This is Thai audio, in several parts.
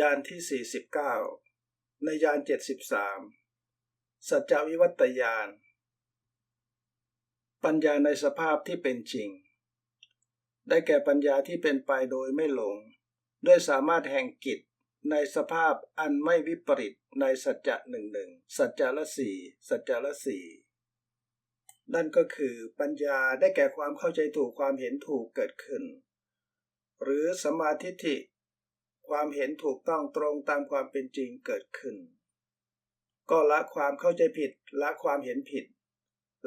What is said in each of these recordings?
ยานที่ 49 ในยาน 73 สัจจวิวัตยาน ปัญญาในสภาพที่เป็นจริง ได้แก่ปัญญาที่เป็นไปโดยไม่หลง ด้วยสามารถแห่งกิจในสภาพอันไม่วิปริตในสัจจะหนึ่งหนึ่งสัจจะละสี่สัจจะละสี่นั่นก็คือปัญญาได้แก่ความเข้าใจถูกความเห็นถูกเกิดขึ้น หรือสมาธิิ ความเห็นถูกต้องตรงตามความเป็นจริงเกิดขึ้น ก็ละความเข้าใจผิด ละความเห็นผิด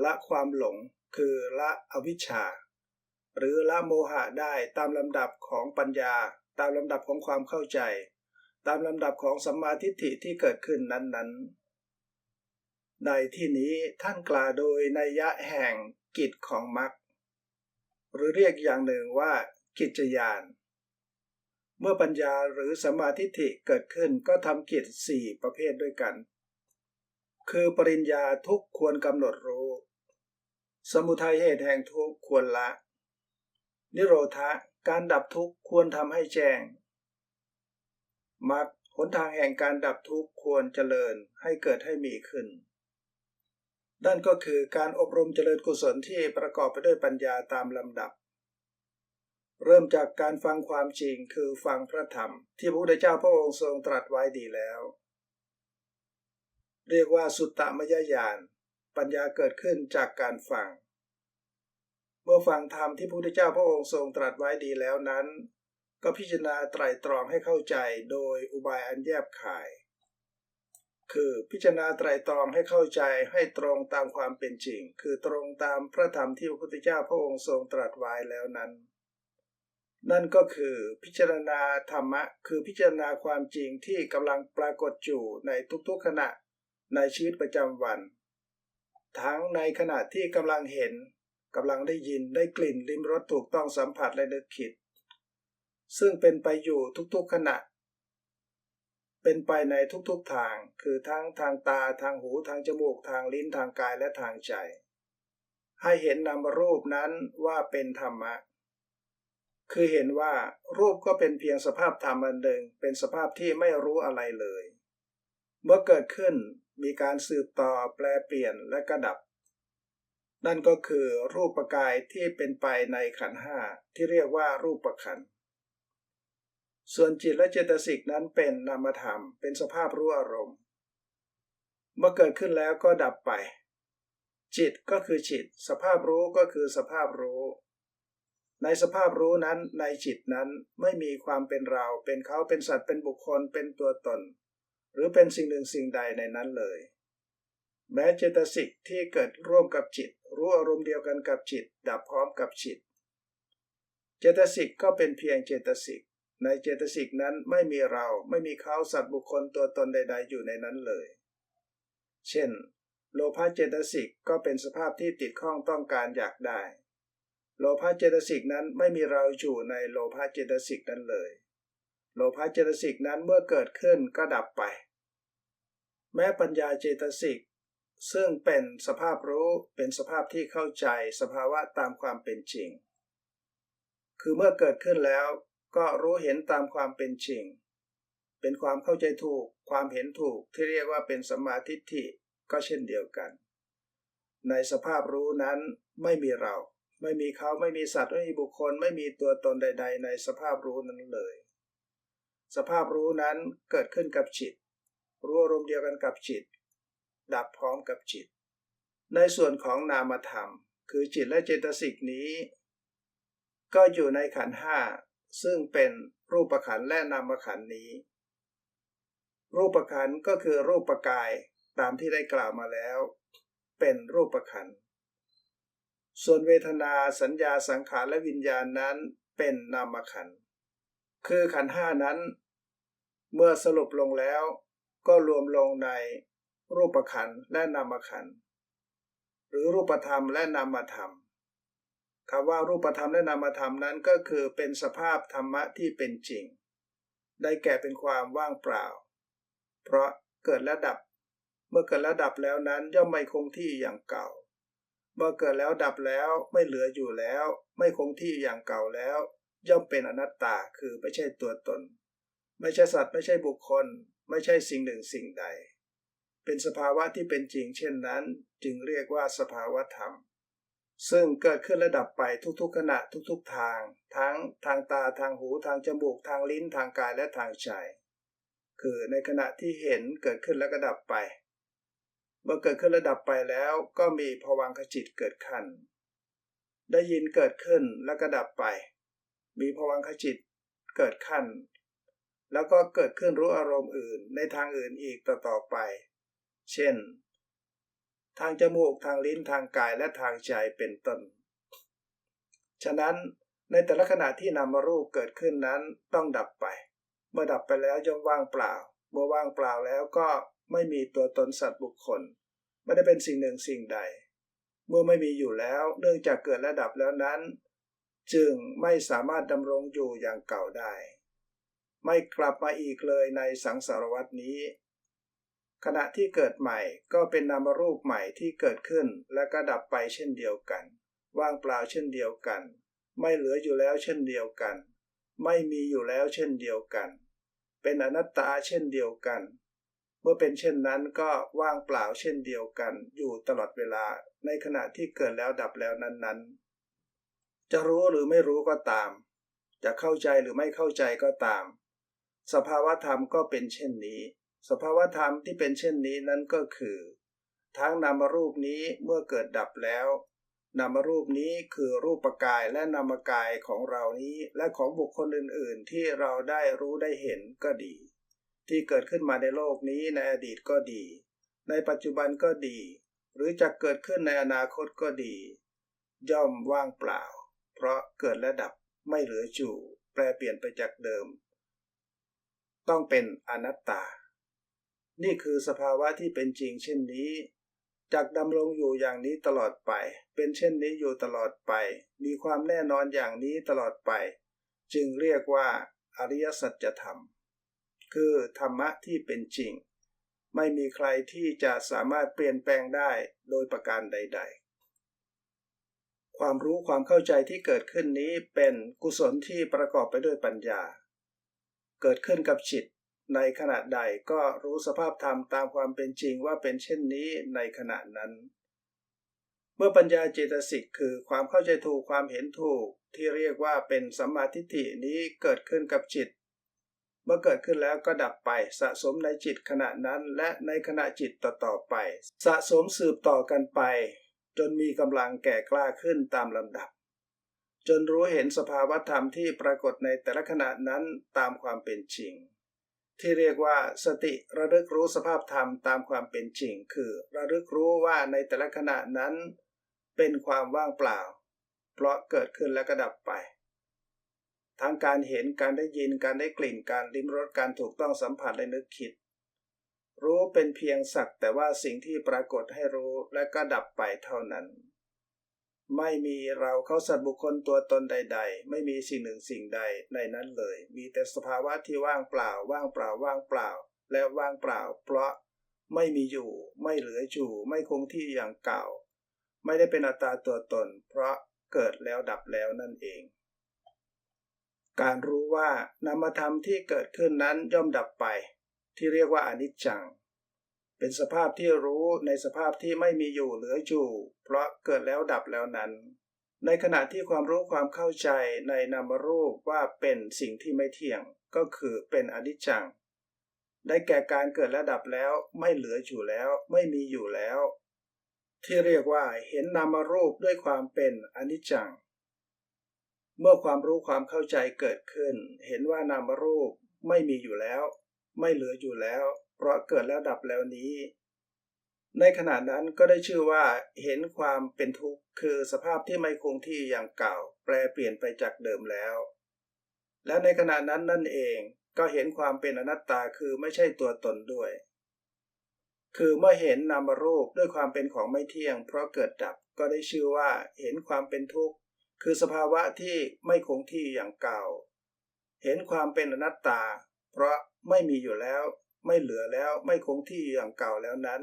ละความหลงคือละอวิชชา หรือละโมหะได้ตามลำดับของปัญญา ตามลำดับของความเข้าใจ ตามลำดับของสัมมาทิฏฐิที่เกิดขึ้นนั้นๆ ในที่นี้ท่านกล่าวโดยนัยยะแห่งกิจของมรรคหรือเรียกอย่างหนึ่งว่ากิจยาน เมื่อปัญญาหรือสมาธิิเกิดขึ้นก็ทำกิจสี่ประเภทด้วยกัน คือปริญญาทุกควรกำหนดรู้ สมุทัยเหตุแห่งทุกควรละ นิโรธะการดับทุกควรทำให้แจ้งมรรคหนทางแห่งการดับทุกควรเจริญให้เกิดให้มีขึ้น นั่นก็คือการอบรมเจริญกุศลที่ประกอบไปด้วยปัญญาตามลำดับ เริ่มจากการฟังความจริงคือฟังพระธรรม ที่พระพุทธเจ้าพระองค์ทรงตรัสไว้ดีแล้ว เรียกว่าสุตตมยญาณปัญญาเกิดขึ้นจากการฟัง เมื่อฟังธรรมที่พระพุทธเจ้าพระองค์ทรงตรัสไว้ดีแล้วนั้น ก็พิจารณาไตรตรองให้เข้าใจโดยอุบายอันแยบขาย คือพิจารณาไตรตรองให้เข้าใจให้ตรงตามความเป็นจริง คือตรงตามพระธรรมที่พระพุทธเจ้าพระองค์ทรงตรัสไว้แล้วนั้น นั่นก็คือพิจารณาธรรมะ คือพิจารณาความจริงที่กำลังปรากฏอยู่ในทุกๆขณะในชีวิตประจำวัน ทั้งในขณะที่กำลังเห็นกำลังได้ยินได้กลิ่นลิ้มรสถูกต้องสัมผัสและนึกคิด ซึ่งเป็นไปอยู่ทุกๆขณะ เป็นไปในทุกๆทาง คือทั้งทางตาทางหูทางจมูกทางลิ้นทางกายและทางใจ ให้เห็นนามรูปนั้นว่าเป็นธรรมะ คือเห็นว่ารูปก็เป็นเพียงสภาพธรรมอันหนึ่งเป็นสภาพที่ไม่รู้อะไรเลย เมื่อเกิดขึ้นมีการสืบต่อแปลเปลี่ยนและกระดับ นั่นก็คือรูปกายที่เป็นไปในขันห้าที่เรียกว่ารูปขัน ส่วนจิตและเจตสิกนั้นเป็นนามธรรม เป็นสภาพรู้อารมณ์ เมื่อเกิดขึ้นแล้วก็ดับไป จิตก็คือจิต สภาพรู้ก็คือสภาพรู้ ในสภาพรู้นั้นในจิตนั้นไม่มีความเป็นเรา เป็นเขาเป็นสัตว์เป็นบุคคลเป็นตัวตน หรือเป็นสิ่งหนึ่งสิ่งใดในนั้นเลย แม้เจตสิกที่เกิดร่วมกับจิต รู้อารมณ์เดียวกันกับจิต ดับพร้อมกับจิต เจตสิกก็เป็นเพียงเจตสิกในเจตสิกนั้นไม่มีเราไม่มีเขาสัตว์บุคคลตัวตนใด ๆ อยู่ในนั้นเลย เช่น โลภะเจตสิกก็เป็นสภาพที่ติดข้องต้องการอยากได้ โลภะเจตสิกนั้นไม่มีเราอยู่ในโลภะเจตสิกนั้นเลย โลภะเจตสิกนั้นเมื่อเกิดขึ้นก็ดับไป แม้ปัญญาเจตสิกซึ่งเป็นสภาพรู้เป็นสภาพที่เข้าใจสภาวะตามความเป็นจริง คือเมื่อเกิดขึ้นแล้วก็รู้เห็นตามความเป็นจริง เป็นความเข้าใจถูก ความเห็นถูกที่เรียกว่าเป็นสมาธิฐิก็เช่นเดียวกัน ในสภาพรู้นั้นไม่มีเรา ไม่มีเขาไม่มีสัตว์ไม่มีบุคคล ไม่มีตัวตนใด ๆ ในสภาพรู้นั้นเลย สภาพรู้นั้นเกิดขึ้นกับจิต รู้อารมณ์เดียวกันกับจิต ดับพร้อมกับจิต ในส่วนของนามธรรม คือจิตและเจตสิกนี้ ก็อยู่ในขันห้าซึ่งเป็นรูปขันและนามขันนี้ รูปขันก็คือรูปกายตามที่ได้กล่าวมาแล้ว เป็นรูปขันธ์ ส่วนเวทนาสัญญาสังขารและวิญญาณนั้นเป็นนามขันคือขันห้านั้น เมื่อสรุปลงแล้วก็รวมลงในรูปขันและนามขันหรือรูปธรรมและนามธรรมคำว่ารูปธรรมและนามธรรมนั้นก็คือเป็นสภาพธรรมะที่เป็นจริง ได้แก่เป็นความว่างเปล่า เพราะเกิดและดับ เมื่อเกิดและดับแล้วนั้นย่อมไม่คงที่อย่างเก่า เมื่อเกิดแล้วดับแล้วไม่เหลืออยู่แล้ว ไม่คงที่อย่างเก่าแล้ว ย่อมเป็นอนัตตาคือไม่ใช่ตัวตน ไม่ใช่สัตว์ไม่ใช่บุคคล ไม่ใช่สิ่งหนึ่งสิ่งใด เป็นสภาวะที่เป็นจริงเช่นนั้น จึงเรียกว่าสภาวะธรรม ซึ่งเกิดขึ้นระดับไปทุกๆขณะทุกๆทาง ทั้งทางตาทางหูทางจมูกทางลิ้นทางกายและทางใจคือในขณะที่เห็นเกิดขึ้นแล้วก็ดับไป เมื่อเกิดขึ้นระดับไปแล้วก็มีภวังคจิตเกิดขึ้นได้ยินเกิดขึ้นแล้วก็ดับไป มีภวังคจิตเกิดขึ้นแล้วก็เกิดขึ้นรู้อารมณ์อื่นในทางอื่นอีกต่อๆไป เช่น ทางจมูกทางลิ้นทางกายและทางใจเป็นต้น ฉะนั้นในแต่ละขณะที่นามรูปเกิดขึ้นนั้นต้องดับไป เมื่อดับไปแล้วย่อมว่างเปล่า เมื่อว่างเปล่าแล้วก็ ไม่มีตัวตนสัตว์บุคคล ไม่ได้เป็นสิ่งหนึ่งสิ่งใด เมื่อไม่มีอยู่แล้วเนื่องจากเกิดและดับแล้วนั้น จึงไม่สามารถดำรงอยู่อย่างเก่าได้ ไม่กลับมาอีกเลยในสังสารวัตนี้ ขณะที่เกิดใหม่ก็เป็นนามรูปใหม่ที่เกิดขึ้นและก็ดับไปเช่นเดียวกัน ว่างเปล่าเช่นเดียวกัน ไม่เหลืออยู่แล้วเช่นเดียวกัน ไม่มีอยู่แล้วเช่นเดียวกัน เป็นอนัตตาเช่นเดียวกัน เมื่อเป็นเช่นนั้นก็ว่างเปล่าเช่นเดียวกันอยู่ตลอดเวลาในขณะที่เกิดแล้วดับแล้วนั้น ๆ จะรู้หรือไม่รู้ก็ตาม จะเข้าใจหรือไม่เข้าใจก็ตาม สภาวธรรมก็เป็นเช่นนี้ สภาวธรรมที่เป็นเช่นนี้นั้นก็คือ ทั้งนามรูปนี้เมื่อเกิดดับแล้วนามรูปนี้คือรูปกายและนามกายของเรานี้และของบุคคลอื่น ๆ ที่เราได้รู้ได้เห็นก็ดี ที่เกิดขึ้นมาในโลกนี้ในอดีตก็ดี ในปัจจุบันก็ดี หรือจะเกิดขึ้นในอนาคตก็ดี ย่อมว่างเปล่า เพราะเกิดและดับไม่เหลือจู่แปลเปลี่ยนไปจากเดิม ต้องเป็นอนัตตา นี่คือสภาวะที่เป็นจริงเช่นนี้จากดำรงอยู่อย่างนี้ตลอดไป เป็นเช่นนี้อยู่ตลอดไป มีความแน่นอนอย่างนี้ตลอดไป จึงเรียกว่าอริยสัจธรรม คือธรรมะที่เป็นจริง ไม่มีใครที่จะสามารถเปลี่ยนแปลงได้โดยประการใด ๆ ความรู้ความเข้าใจที่เกิดขึ้นนี้เป็นกุศลที่ประกอบไปด้วยปัญญา เกิดขึ้นกับจิตในขณะใดก็รู้สภาพธรรมตามความเป็นจริงว่าเป็นเช่นนี้ในขณะนั้น เมื่อปัญญาเจตสิกคือความเข้าใจถูกความเห็นถูกที่เรียกว่าเป็นสัมมาทิฏฐินี้เกิดขึ้นกับจิต มื่อเกิดขึ้นแล้วก็ดับไปสะสมในจิตขณะนั้น และในขณะจิตต่อๆไป สะสมสืบต่อกันไป จนมีกำลังแก่กล้าขึ้นตามลำดับ จนรู้เห็นสภาวธรรมที่ปรากฏในแต่ละขณะนั้นตามความเป็นจริง ที่เรียกว่าสติระลึกรู้สภาพธรรมตามความเป็นจริง คือระลึกรู้ว่าในแต่ละขณะนั้น เป็นความว่างเปล่า เพราะเกิดขึ้นและกระดับไป ทั้งการเห็นการได้ยินการได้กลิ่นการลิ้มรสการถูกต้องสัมผัสและนึกคิด รู้เป็นเพียงสักแต่ว่าสิ่งที่ปรากฏให้รู้และก็ดับไปเท่านั้น ไม่มีเราเขาสัตว์บุคคลตัวตนใด ๆ ไม่มีสิ่งหนึ่งสิ่งใดในนั้นเลย มีแต่สภาวะที่ว่างเปล่า ว่างเปล่า ว่างเปล่า และว่างเปล่า เพราะไม่มีอยู่ ไม่เหลืออยู่ ไม่คงที่อย่างเก่า ไม่ได้เป็นอัตตาตัวตน เพราะเกิดแล้วดับแล้วนั่นเอง การรู้ว่านามธรรมที่เกิดขึ้นนั้นย่อมดับไป ที่เรียกว่าอนิจจัง เป็นสภาพที่รู้ในสภาพที่ไม่มีอยู่เหลืออยู่ เพราะเกิดแล้วดับแล้วนั้น ในขณะที่ความรู้ความเข้าใจในนามรูปว่าเป็นสิ่งที่ไม่เที่ยง ก็คือเป็นอนิจจัง ได้แก่การเกิดและดับแล้วไม่เหลืออยู่แล้ว ไม่มีอยู่แล้ว ที่เรียกว่าเห็นนามรูปด้วยความเป็นอนิจจัง เมื่อความรู้ความเข้าใจเกิดขึ้น เห็นว่านามรูปไม่มีอยู่แล้ว ไม่เหลืออยู่แล้ว เพราะเกิดแล้วดับแล้วนี้ ในขณะนั้นก็ได้ชื่อว่า เห็นความเป็นทุกข์คือสภาพที่ไม่คงที่อย่างเก่า แปลเปลี่ยนไปจากเดิมแล้ว และในขณะนั้นนั่นเองก็เห็นความเป็นอนัตตาคือไม่ใช่ตัวตนด้วย คือเมื่อเห็นนามรูปด้วยความเป็นของไม่เที่ยง เพราะเกิดดับก็ได้ชื่อว่าเห็นความเป็นทุกข์ คือสภาวะที่ไม่คงที่อย่างเก่า เห็นความเป็นอนัตตา เพราะไม่มีอยู่แล้ว ไม่เหลือแล้วไม่คงที่อย่างเก่าแล้วนั้น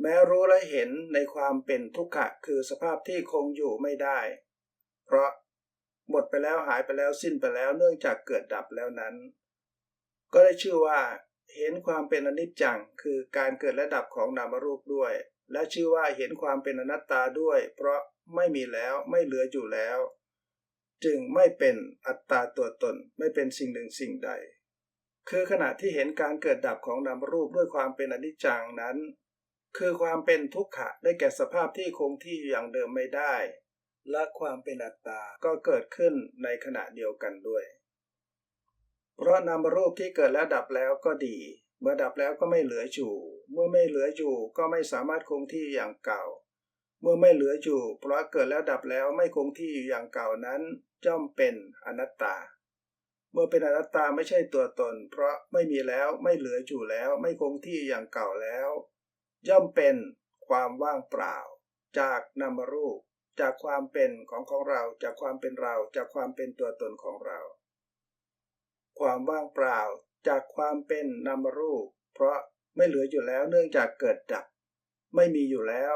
แม้รู้และเห็นในความเป็นทุกขะคือสภาพที่คงอยู่ไม่ได้ เพราะหมดไปแล้วหายไปแล้วสิ้นไปแล้วเนื่องจากเกิดดับแล้วนั้น ก็ได้ชื่อว่า เห็นความเป็นอนิจจังคือการเกิดและดับของนามรูปด้วย และชื่อว่าเห็นความเป็นอนัตตาด้วย เพราะ ไม่มีแล้วไม่เหลืออยู่แล้ว จึงไม่เป็นอัตตาตัวตนไม่เป็นสิ่งหนึ่งสิ่งใด คือขณะที่เห็นการเกิดดับของนามรูปด้วยความเป็นอนิจจังนั้น คือความเป็นทุกขะได้แก่สภาพที่คงที่อย่างเดิมไม่ได้ และความเป็นอัตตาก็เกิดขึ้นในขณะเดียวกันด้วย เพราะนามรูปที่เกิดแล้วดับแล้วก็ดี เมื่อดับแล้วก็ไม่เหลืออยู่ เมื่อไม่เหลืออยู่ก็ไม่สามารถคงที่อย่างเก่า เมื่อไม่เหลืออยู่เพราะเกิดแล้วดับแล้วไม่คงที่อยู่อย่างเก่านั้นย่อมเป็นอนัตตา เมื่อเป็นอนัตตาไม่ใช่ตัวตน เพราะไม่มีแล้วไม่เหลืออยู่แล้ว ไม่คงที่อย่างเก่าแล้ว ย่อมเป็นความว่างเปล่า จากนามรูป จากความเป็นของของเรา จากความเป็นเรา จากความเป็นตัวตนของเรา ความว่างเปล่า จากความเป็นนามรูป เพราะไม่เหลืออยู่แล้วเนื่องจากเกิดดับ ไม่มีอยู่แล้ว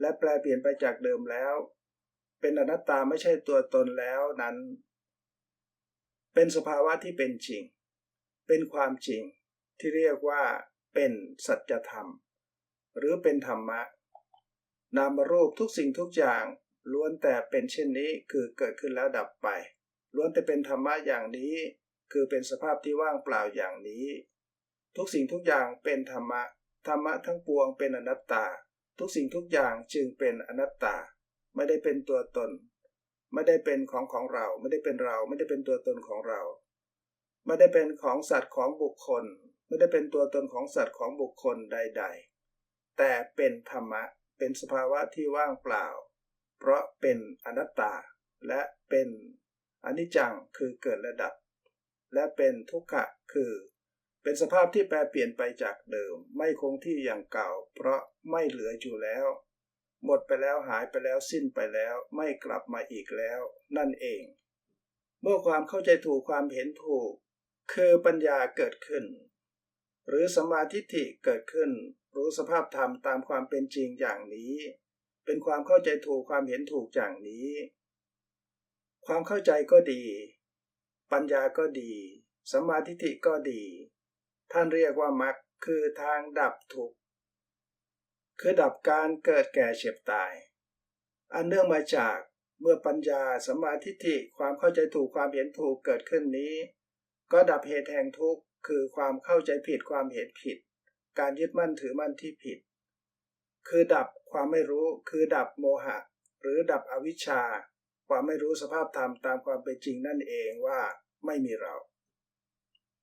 และแปลเปลี่ยนไปจากเดิมแล้ว เป็นอนัตตาไม่ใช่ตัวตนแล้วนั้น เป็นสภาวะที่เป็นจริง เป็นความจริงที่เรียกว่าเป็นสัจธรรม หรือเป็นธรรมะ นามรูปทุกสิ่งทุกอย่างล้วนแต่เป็นเช่นนี้คือเกิดขึ้นแล้วดับไป ล้วนแต่เป็นธรรมะอย่างนี้ คือเป็นสภาพที่ว่างเปล่าอย่างนี้ ทุกสิ่งทุกอย่างเป็นธรรมะ ธรรมะทั้งปวงเป็นอนัตตา ทุกสิ่งทุกอย่างจึงเป็นอนัตตา ไม่ได้เป็นตัวตน ไม่ได้เป็นของของเรา ไม่ได้เป็นเรา ไม่ได้เป็นตัวตนของเรา ไม่ได้เป็นของสัตว์ของบุคคล ไม่ได้เป็นตัวตนของสัตว์ของบุคคลใด ๆ แต่เป็นธรรมะ เป็นสภาวะที่ว่างเปล่า เพราะเป็นอนัตตา และเป็นอนิจจังคือเกิดและดับ และเป็นทุกขะคือ เป็นสภาพที่แปรเปลี่ยนไปจากเดิม ไม่คงที่อย่างเก่า เพราะไม่เหลืออยู่แล้ว หมดไปแล้วหายไปแล้วสิ้นไปแล้ว ไม่กลับมาอีกแล้ว นั่นเอง เมื่อความเข้าใจถูกความเห็นถูก คือปัญญาเกิดขึ้น หรือสมาทิฏฐิเกิดขึ้น รู้สภาพธรรมตามความเป็นจริงอย่างนี้ เป็นความเข้าใจถูกความเห็นถูกอย่างนี้ ความเข้าใจก็ดี ปัญญาก็ดีสมาทิฏฐิก็ดี ท่านเรียกว่ามรรคคือทางดับทุกข์คือดับการเกิดแก่เจ็บตาย อันเนื่องมาจากเมื่อปัญญาสมมาทิฏฐิความเข้าใจถูกความเห็นถูกเกิดขึ้นนี้ ก็ดับเหตุแห่งทุกข์คือความเข้าใจผิดความเห็นผิด การยึดมั่นถือมั่นที่ผิด คือดับความไม่รู้คือดับโมหะ หรือดับอวิชชา ความไม่รู้สภาพธรรมตามความเป็นจริงนั่นเองว่าไม่มีเรา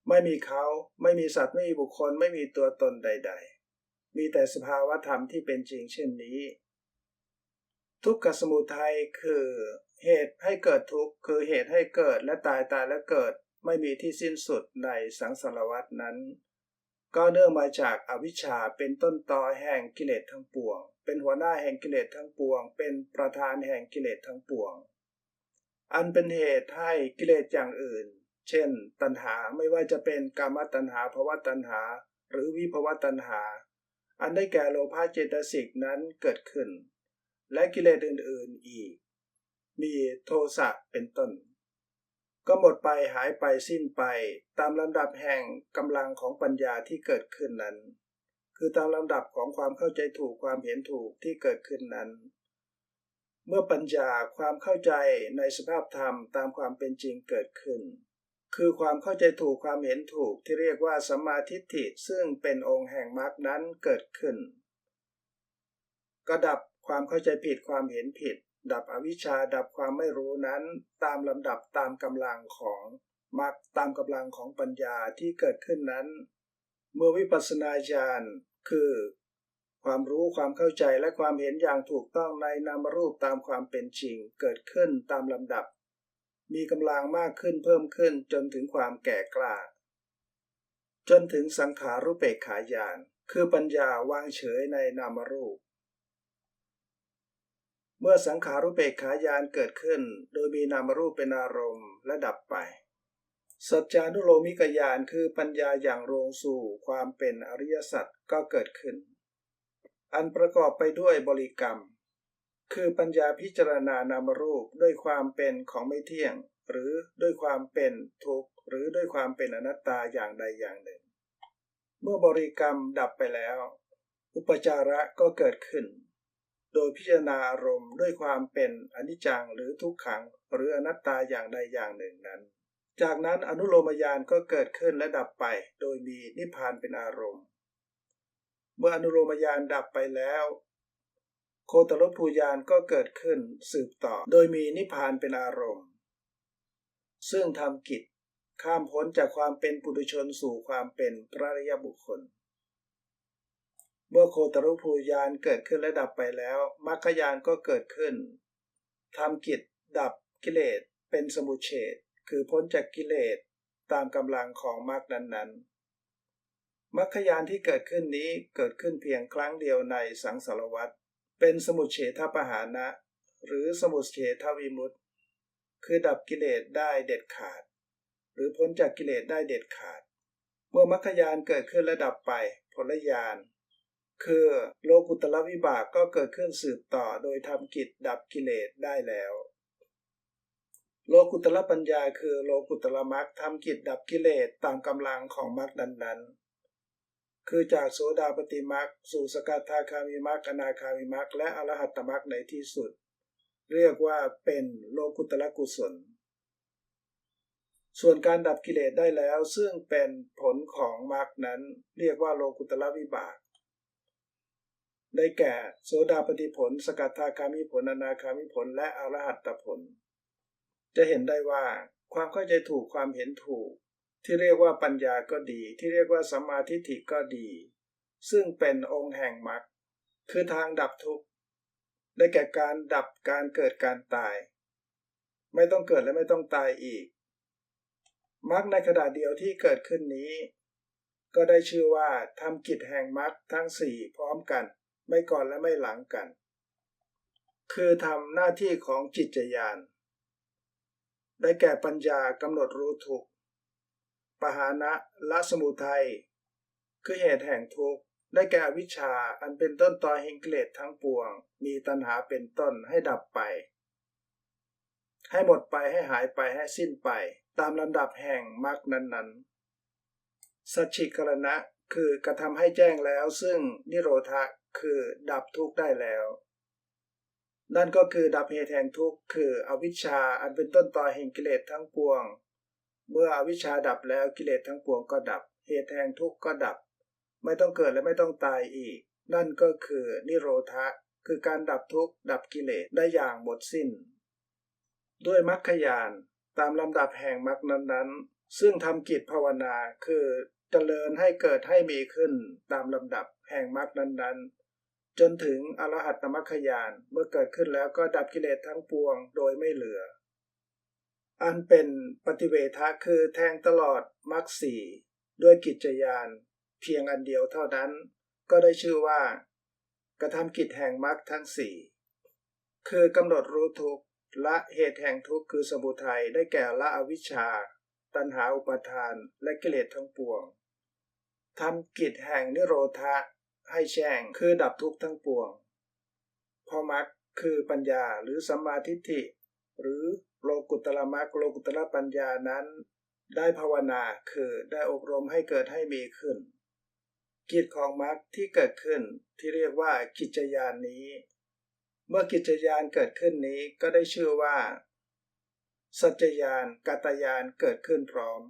ไม่มีเขา ไม่มีสัตว์ ไม่มีบุคคล ไม่มีตัวตนใด ๆ มีแต่สภาวธรรมที่เป็นจริงเช่นนี้ ทุกขสมุทัยคือเหตุให้เกิดทุกข์คือเหตุให้เกิดและตายตายและเกิดไม่มีที่สิ้นสุดในสังสารวัฏนั้น ก็เนื่องมาจากอวิชชาเป็นต้นตอแห่งกิเลสทั้งปวง เป็นหัวหน้าแห่งกิเลสทั้งปวง เป็นประธานแห่งกิเลสทั้งปวง อันเป็นเหตุให้กิเลสอย่างอื่น เช่น ตัณหาไม่ว่าจะเป็นกามตัณหาภาวะตัณหา หรือวิภวะตัณหา อันได้แก่โลภะเจตสิกนั้นเกิดขึ้น และกิเลสอื่นๆอีก มีโทสะเป็นต้น ก็หมดไปหายไปสิ้นไปตามลำดับแห่งกำลังของปัญญาที่เกิดขึ้นนั้น คือตามลำดับของความเข้าใจถูกความเห็นถูกที่เกิดขึ้นนั้นเมื่อปัญญาความเข้าใจในสภาพธรรมตามความเป็นจริงเกิดขึ้น คือความเข้าใจถูกความเห็นถูกที่เรียกว่าสัมมาทิฏฐิซึ่งเป็นองค์แห่งมรรคนั้นเกิดขึ้นก็ดับความเข้าใจผิดความเห็นผิด ดับอวิชชาดับความไม่รู้นั้นตามลำดับตามกำลังของมรรคตามกำลังของปัญญาที่เกิดขึ้นนั้น เมื่อวิปัสสนาญาณคือ ความรู้ความเข้าใจและความเห็นอย่างถูกต้องในนามรูปตามความเป็นจริง เกิดขึ้นตามลำดับ มีกำลังมากขึ้นเพิ่มขึ้นจนถึงความแก่กล้า จนถึงสังขารุเปกขายาน คือปัญญาวางเฉยในนามรูป เมื่อสังขารุเปกขายานเกิดขึ้น โดยมีนามรูปเป็นอารมณ์และดับไป สัจจานุโลมิกญาณคือปัญญาอย่างโรงสู่ความเป็นอริยสัจก็เกิดขึ้น อันประกอบไปด้วยบริกรรม คือปัญญาพิจารณานามรูปด้วยความเป็นของไม่เที่ยง หรือด้วยความเป็นทุกข์หรือด้วยความเป็นอนัตตาอย่างใดอย่างหนึ่ง เมื่อบริกรรมดับไปแล้ว อุปจาระก็เกิดขึ้น โดยพิจารณาอารมณ์ด้วยความเป็นอนิจจังหรือทุกขัง หรืออนัตตาอย่างใดอย่างหนึ่งนั้น จากนั้นอนุโลมญาณก็เกิดขึ้นและดับไป โดยมีนิพพานเป็นอารมณ์ เมื่ออนุโลมญาณดับไปแล้ว คตรภูยานก็เกิดขึ้นสืบต่อ โดยมีนิพพานเป็นอารมณ์ ซึ่งทำกิจข้ามพ้นจากความเป็นปุถุชนสู่ความเป็นพระริยบุคคล เมื่อโคตรภูยานเกิดขึ้นและดับไปแล้วมรรคยานก็เกิดขึ้นทำกิจดับกิเลสเป็นสมุเฉดคือพ้นจากกิเลสตามกำลังของมรรคนั้นๆมรรคยานที่เกิดขึ้นนี้เกิดขึ้นเพียงครั้งเดียวในสังสารวัฏ เป็นสมุเฉทปหานะ หรือสมุเฉทวิมุตติ คือดับกิเลสได้เด็ดขาด หรือพ้นจากกิเลสได้เด็ดขาด เมื่อมรรคยานเกิดขึ้นและดับไปผลยานคือโลกุตละวิบากก็เกิดขึ้นสืบต่อโดยทำกิจดับกิเลสได้แล้ว โลกุตละปัญญาคือโลกุตละมรรคทำกิจดับกิเลสตามกำลังของมรรคนั้นๆ คือจากโสดาปฏิมรรคสู่สกทาคามิมรรคอนาคามิมรรคและอรหัตตมรรคในที่สุด เรียกว่าเป็นโลกุตละกุศล ส่วนการดับกิเลสได้แล้วซึ่งเป็นผลของมรรคนั้น เรียกว่าโลกุตละวิบาก ได้แก่โสดาปฏิผล สกัทาคามิผลอนาคามิผล และอรหัตตผล จะเห็นได้ว่าความเข้าใจถูกความเห็นถูก ที่เรียกว่าปัญญาก็ดี ที่เรียกว่าสัมมาทิฏฐิก็ดี ซึ่งเป็นองค์แห่งมรรคคือทางดับทุกข์ได้แก่การดับการเกิดการตาย ไม่ต้องเกิดและไม่ต้องตายอีกมรรคในขณะเดียวที่เกิดขึ้นนี้ ก็ได้ชื่อว่าทำกิจแห่งมรรคทั้งสี่พร้อมกัน ไม่ก่อนและไม่หลังกัน คือทำหน้าที่ของจิตจยานได้แก่ปัญญากำหนดรู้ทุก ปหานะละสมุทัย คือเหตุแห่งทุกข์ ได้แก่วิชาอันเป็นต้นตอแห่งกิเลสทั้งปวง มีตัณหาเป็นต้นให้ดับไป ให้หมดไปให้หายไปให้สิ้นไป ตามลำดับแห่งมรรคนั้นๆ สัจฉิกรณะคือกระทำให้แจ้งแล้วซึ่งนิโรธะคือดับทุกข์ได้แล้วนั่นก็คือดับเหตุแห่งทุกข์คืออวิชชาอันเป็นต้นตอแห่งกิเลสทั้งปวง เมื่ออวิชชาดับแล้วกิเลสทั้งปวงก็ดับ เหตุแห่งทุกข์ก็ดับ ไม่ต้องเกิดและไม่ต้องตายอีก นั่นก็คือนิโรธะคือการดับทุกข์ดับกิเลสได้อย่างหมดสิ้น ด้วยมรรคยานตามลำดับแห่งมรรคนั้นๆ ซึ่งทำกิจภาวนาคือเจริญให้เกิดให้มีขึ้นตามลำดับแห่งมรรคนั้นๆ จนถึงอรหัตตมรรคยานเมื่อเกิดขึ้นแล้วก็ดับกิเลสทั้งปวงโดยไม่เหลือ อันเป็นปฏิเวทะคือแทงตลอดมรรคสี่ด้วยกิจยานเพียงอันเดียวเท่านั้น ก็ได้ชื่อว่า กระทำกิจแห่งมรรคทั้งสี่คือกำหนดรู้ทุกข์ละเหตุแห่งทุกข์คือสมุทัยได้แก่ละอวิชชา ตัณหาอุปาทานและกิเลสทั้งปวงทำกิจแห่งนิโรธะให้แจ้งคือดับทุกข์ทั้งปวงพอมรรคคือปัญญาหรือสัมมาทิฏฐิ หรือโลกุตละมรรคโลกุตละปัญญานั้น ได้ภาวนาคือได้อบรมให้เกิดให้มีขึ้น กิจของมรรคที่เกิดขึ้นที่เรียกว่ากิจยานนี้ เมื่อกิจยานเกิดขึ้นนี้ก็ได้ชื่อว่า สัจยานกัตยานเกิดขึ้นพร้อม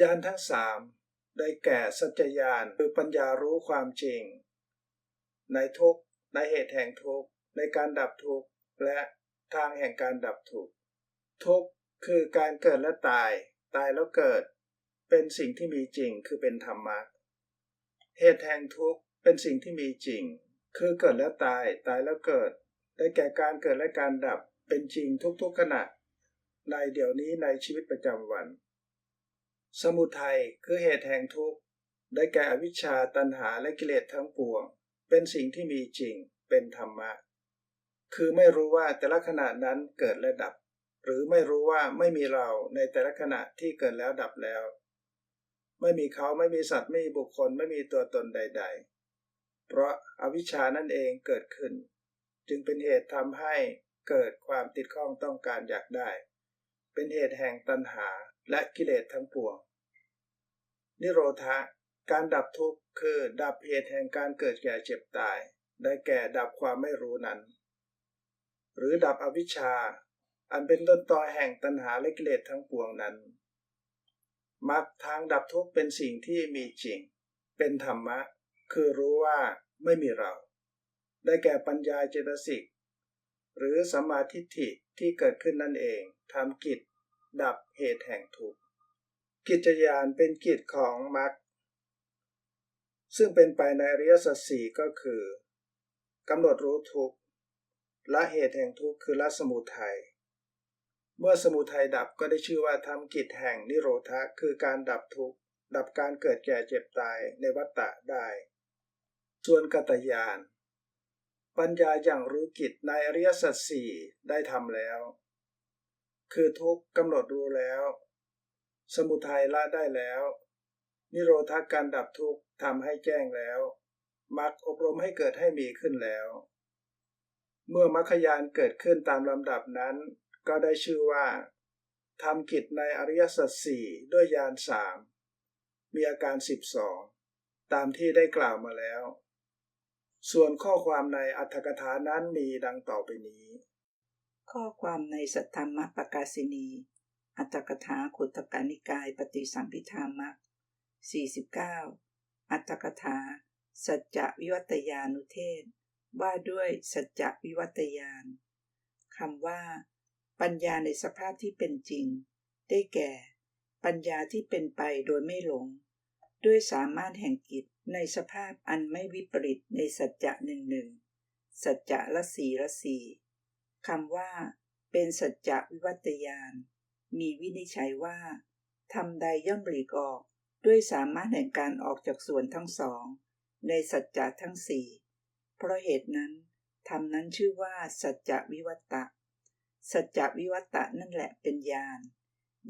ยานทั้งสามได้แก่สัจญาณคือปัญญารู้ความจริง ในทุกในเหตุแห่งทุกในการดับทุกและ ทางแห่งการดับทุกทุกคือการเกิดและตาย ตายแล้วเกิด เป็นสิ่งที่มีจริงคือเป็นธรรมะเหตุแห่งทุกข์เป็นสิ่งที่มีจริง คือเกิดแล้วตายตายแล้วเกิด ได้แก่การเกิดและการดับเป็นจริงทุกๆขณะ ในเดี๋ยวนี้ในชีวิตประจำวัน สมุทัยคือเหตุแห่งทุกข์ได้แก่อวิชชาตัณหาและกิเลสทั้งปวง เป็นสิ่งที่มีจริง เป็นธรรมะ คือไม่รู้ว่าแต่ละขณะนั้นเกิดและดับ หรือไม่รู้ว่าไม่มีเราในแต่ละขณะที่เกิดแล้วดับแล้ว ไม่มีเขาไม่มีสัตว์ไม่มีบุคคลไม่มีตัวตนใด ๆ เพราะอาวิชชานั่นเองเกิดขึ้น จึงเป็นเหตุทำให้เกิดความติดข้องต้องการอยากได้ เป็นเหตุแห่งตัณหาและกิเลสทั้งปวง นิโรธะการดับทุกข์คือดับเหตุแห่งการเกิดแก่เจ็บตาย ได้แก่ดับความไม่รู้นั้น หรือดับอวิชชา อันเป็นต้นตอแห่งตัณหาและกิเลสทั้งปวงนั้นมรรคทางดับทุกข์เป็นสิ่งที่มีจริง เป็นธรรมะ คือรู้ว่าไม่มีเรา ได้แก่ปัญญาเจตสิก หรือสมาธิฐิที่เกิดขึ้นนั่นเองทำกิจ ดับเหตุแห่งทุกข์ กิจยานเป็นกิจของมรรค ซึ่งเป็นไปในอริยสัจสี่ก็คือกำหนดรู้ทุกข์ ละเหตุแห่งทุกข์คือละสมุทัย เมื่อสมุทัยดับก็ได้ชื่อว่าทำกิจแห่งนิโรธะคือการดับทุกข์ ดับการเกิดแก่เจ็บตายในวัฏฏะได้ ส่วนกัตยาน ปัญญาอย่างรู้กิจในอริยสัจสี่ได้ทำแล้ว คือทุกข์กำหนดรู้แล้ว สมุทัยละได้แล้ว นิโรธาการดับทุกข์ทำให้แจ้งแล้วมรรคอบรมให้เกิดให้มีขึ้นแล้ว เมื่อมรรคยานเกิดขึ้นตามลำดับนั้น ก็ได้ชื่อว่าทำกิจในอริยสัจสี่ด้วยยานสามมีอาการสิบสองตามที่ได้กล่าวมาแล้ว ส่วนข้อความในอัตถกถานั้นมีดังต่อไปนี้ ข้อความในสัทธรรมปกาสินี อัตถกถาขุตกานิกายปฏิสัมพิธามัก49 อัตถกถา สัจจวิวัตยานุเทศ ว่าด้วยสัจจวิวัตยานคำว่า ปัญญาในสภาพที่เป็นจริง ได้แก่ ปัญญาที่เป็นไปโดยไม่หลง ด้วยสามารถแห่งกิจในสภาพอันไม่วิปริตในสัจจะหนึ่งหนึ่งสัจจะละสีละสีคำว่า เป็นสัจจะวิวัตยานมีวินิจฉัยว่าทำใดย่อมหลีกออก ด้วยสามารถแห่งการออกจากส่วนทั้งสอง ในสัจจะทั้งสี่ เพราะเหตุนั้นทำนั้นชื่อว่า สัจจะวิวัตตะ สัจจวิวัตตะนั่นแหละเป็นญาณ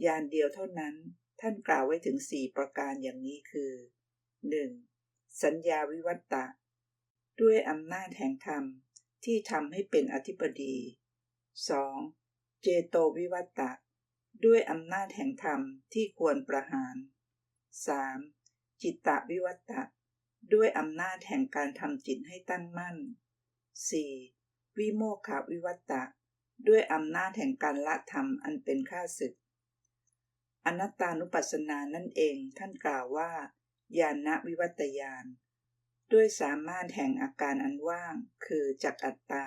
ญาณเดียวเท่านั้นท่านกล่าวไว้ถึงสี่ประการอย่างนี้คือ 1. สัญญาวิวัตตะ ด้วยอำนาจแห่งธรรมที่ทำให้เป็นอธิปดี 2. เจโตวิวัตตะ ด้วยอำนาจแห่งธรรมที่ควรประหาร 3. จิตตวิวัตตะ ด้วยอำนาจแห่งการทำจิตให้ตั้งมั่น 4. วิโมกขวิวัตะ ด้วยอำนาจแห่งการละธรรมอันเป็นข้าศึก อนัตตานุปัสสนานั่นเองท่านกล่าวว่าญาณวิวัตยานด้วยสามารถแห่งอาการอันว่าง คือจักอัตตา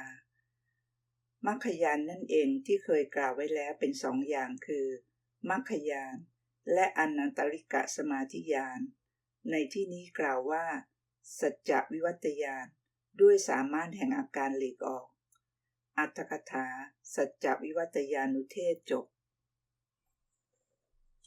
มัคคยานนั่นเองที่เคยกล่าวไว้แล้วเป็นสองอย่างคือมัคคยานและอนันตริกะสมาธิยาน ในที่นี้กล่าวว่า สัจจวิวัตยานด้วยสามารถแห่งอาการหลีกออก อัตถกถา สัจจวิวัตยานุเทศจบ